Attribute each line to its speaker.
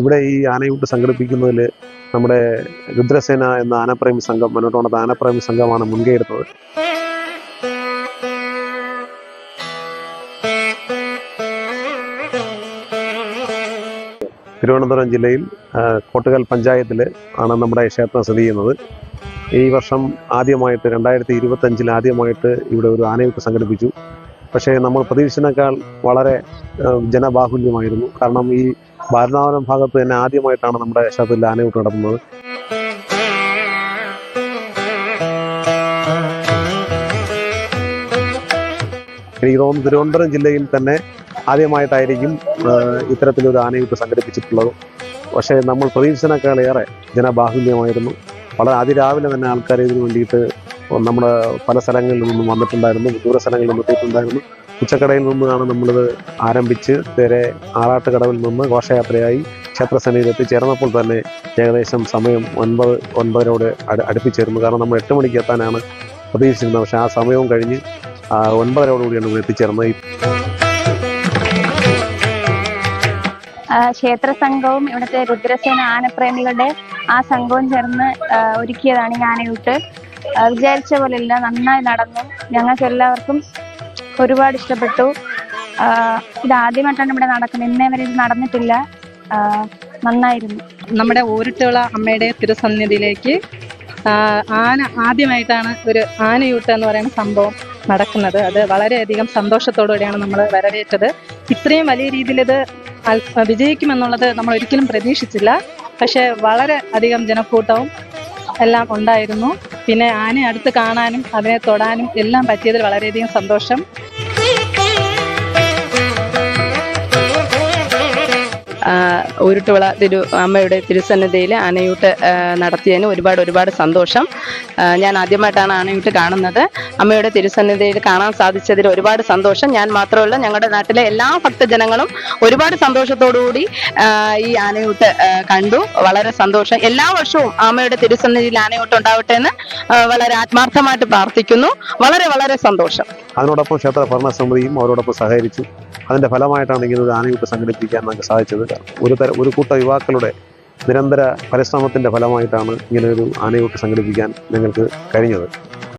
Speaker 1: ഇവിടെ ഈ ആനയൂട്ട് സംഘടിപ്പിക്കുന്നതിൽ നമ്മുടെ രുദ്രസേന എന്ന ആനപ്രേമി സംഘം മുന്നോട്ട് ആനപ്രേമി സംഘമാണ് മുൻകൈ എടുത്തത് തിരുവനന്തപുരം ജില്ലയിൽ കോട്ടുകൽ പഞ്ചായത്തിൽ ആണ് നമ്മുടെ ക്ഷേത്രം സ്ഥിതി ചെയ്യുന്നത്. ഈ വർഷം ആദ്യമായിട്ട് രണ്ടായിരത്തി ഇരുപത്തഞ്ചിൽ ആദ്യമായിട്ട് ഇവിടെ ഒരു ആനയൂട്ട് സംഘടിപ്പിച്ചു. പക്ഷേ നമ്മൾ പ്രതീക്ഷിച്ചതിനേക്കാൾ വളരെ ജനബാഹുല്യമായിരുന്നു. കാരണം ഈ ഭാരതാവനം ഭാഗത്ത് തന്നെ ആദ്യമായിട്ടാണ് നമ്മുടെ ക്ഷേത്രത്തിൽ ആനയൂട്ട് നടത്തുന്നത്. എനിക്ക് തോന്നുന്നു തിരുവനന്തപുരം ജില്ലയിൽ തന്നെ ആദ്യമായിട്ടായിരിക്കും ഇത്തരത്തിലൊരു ആനയൂട്ട് സംഘടിപ്പിച്ചിട്ടുള്ളത്. പക്ഷേ നമ്മൾ പ്രതീക്ഷിച്ചതിനേക്കാളേറെ ജനബാഹുല്യമായിരുന്നു. വളരെ അതിരാവിലെ തന്നെ ആൾക്കാർ ഇതിനു വേണ്ടിയിട്ട് നമ്മുടെ പല സ്ഥലങ്ങളിൽ നിന്നും വന്നിട്ടുണ്ടായിരുന്നു ദൂര സ്ഥലങ്ങളിൽ നിന്നും എത്തിയിട്ടുണ്ടായിരുന്നു. ഉച്ചക്കടയിൽ നിന്നാണ് നമ്മളിത് ആരംഭിച്ച് നേരെ ആറാട്ടുകടവിൽ നിന്ന് ഘോഷയാത്രയായി ക്ഷേത്രസന്നിധിയിൽ എത്തിച്ചേർന്നപ്പോൾ തന്നെ ഏകദേശം സമയം ഒൻപത് ഒൻപതിനോട് അടു അടുപ്പിച്ചേർന്നു കാരണം നമ്മൾ എട്ട് മണിക്ക് എത്താനാണ് പ്രതീക്ഷിച്ചിരുന്നത്. പക്ഷേ ആ സമയവും കഴിഞ്ഞ് ഒൻപതരോടുകൂടിയാണ് നമ്മൾ എത്തിച്ചേർന്നത്.
Speaker 2: ക്ഷേത്ര സംഘവും ഇവിടുത്തെ രുദ്രസേന ആനപ്രേമികളുടെ ആ സംഘവും ചേർന്ന് ഒരുക്കിയതാണ് ഈ ആനയൂട്ട്. വിചാരിച്ച പോലെയല്ല നന്നായി നടന്നു. ഞങ്ങൾക്ക് എല്ലാവർക്കും ഒരുപാട് ഇഷ്ടപ്പെട്ടു. ആ, ഇത് ആദ്യമായിട്ടാണ് ഇവിടെ നടക്കുന്നത്. ഇന്നേ വരെ ഇത് നടന്നിട്ടില്ല. നന്നായിരുന്നു.
Speaker 3: നമ്മുടെ ഊരുട്ടുള്ള അമ്മയുടെ തിരുസന്നിധിയിലേക്ക് ആന ആദ്യമായിട്ടാണ് ഒരു ആനയൂട്ട് എന്ന് പറയുന്ന സംഭവം നടക്കുന്നത്. അത് വളരെയധികം സന്തോഷത്തോടുകൂടിയാണ് നമ്മൾ വരവേറ്റത്. ഇത്രയും വലിയ രീതിയിൽ ഇത് വിജയിക്കുമെന്നുള്ളത് നമ്മൾ ഒരിക്കലും പ്രതീക്ഷിച്ചില്ല. പക്ഷേ വളരെ അധികം ജനക്കൂട്ടവും എല്ലാം ഉണ്ടായിരുന്നു. പിന്നെ ആനയെ അടുത്ത് കാണാനും അതിനെ തൊടാനും എല്ലാം പറ്റിയതിൽ വളരെയധികം സന്തോഷം.
Speaker 4: uh, ഉരുട്ടുവിള തിരു അമ്മയുടെ തിരുസന്നിധിയിൽ ആനയൂട്ട് നടത്തിയതിന് ഒരുപാട് ഒരുപാട് സന്തോഷം. ഞാൻ ആദ്യമായിട്ടാണ് ആനയൂട്ട് കാണുന്നത്. അമ്മയുടെ തിരുസന്നിധിയിൽ കാണാൻ സാധിച്ചതിൽ ഒരുപാട് സന്തോഷം. ഞാൻ മാത്രമല്ല ഞങ്ങളുടെ നാട്ടിലെ എല്ലാ ഭക്തജനങ്ങളും ഒരുപാട് സന്തോഷത്തോടുകൂടി ഈ ആനയൂട്ട് കണ്ടു. വളരെ സന്തോഷം. എല്ലാ വർഷവും അമ്മയുടെ തിരുസന്നിധിയിൽ ആനയൂട്ട് ഉണ്ടാവട്ടെ എന്ന് വളരെ ആത്മാർത്ഥമായിട്ട് പ്രാർത്ഥിക്കുന്നു. വളരെ വളരെ സന്തോഷം.
Speaker 1: അതിനോടൊപ്പം ക്ഷേത്ര ഭരണസമിതിയും അവരോടൊപ്പം സഹകരിച്ചു. അതിന്റെ ഫലമായിട്ടാണ് ഇങ്ങനെ ഒരു ആനയൂട്ട് സംഘടിപ്പിക്കാൻ നമുക്ക് സാധിച്ചത്. ഒരു തര ഒരു കൂട്ടം യുവാക്കളുടെ നിരന്തര പരിശ്രമത്തിന്റെ ഫലമായിട്ടാണ് ഇങ്ങനെ ഒരു ആനയൂട്ട് സംഘടിപ്പിക്കാൻ ഞങ്ങൾക്ക് കഴിഞ്ഞത്.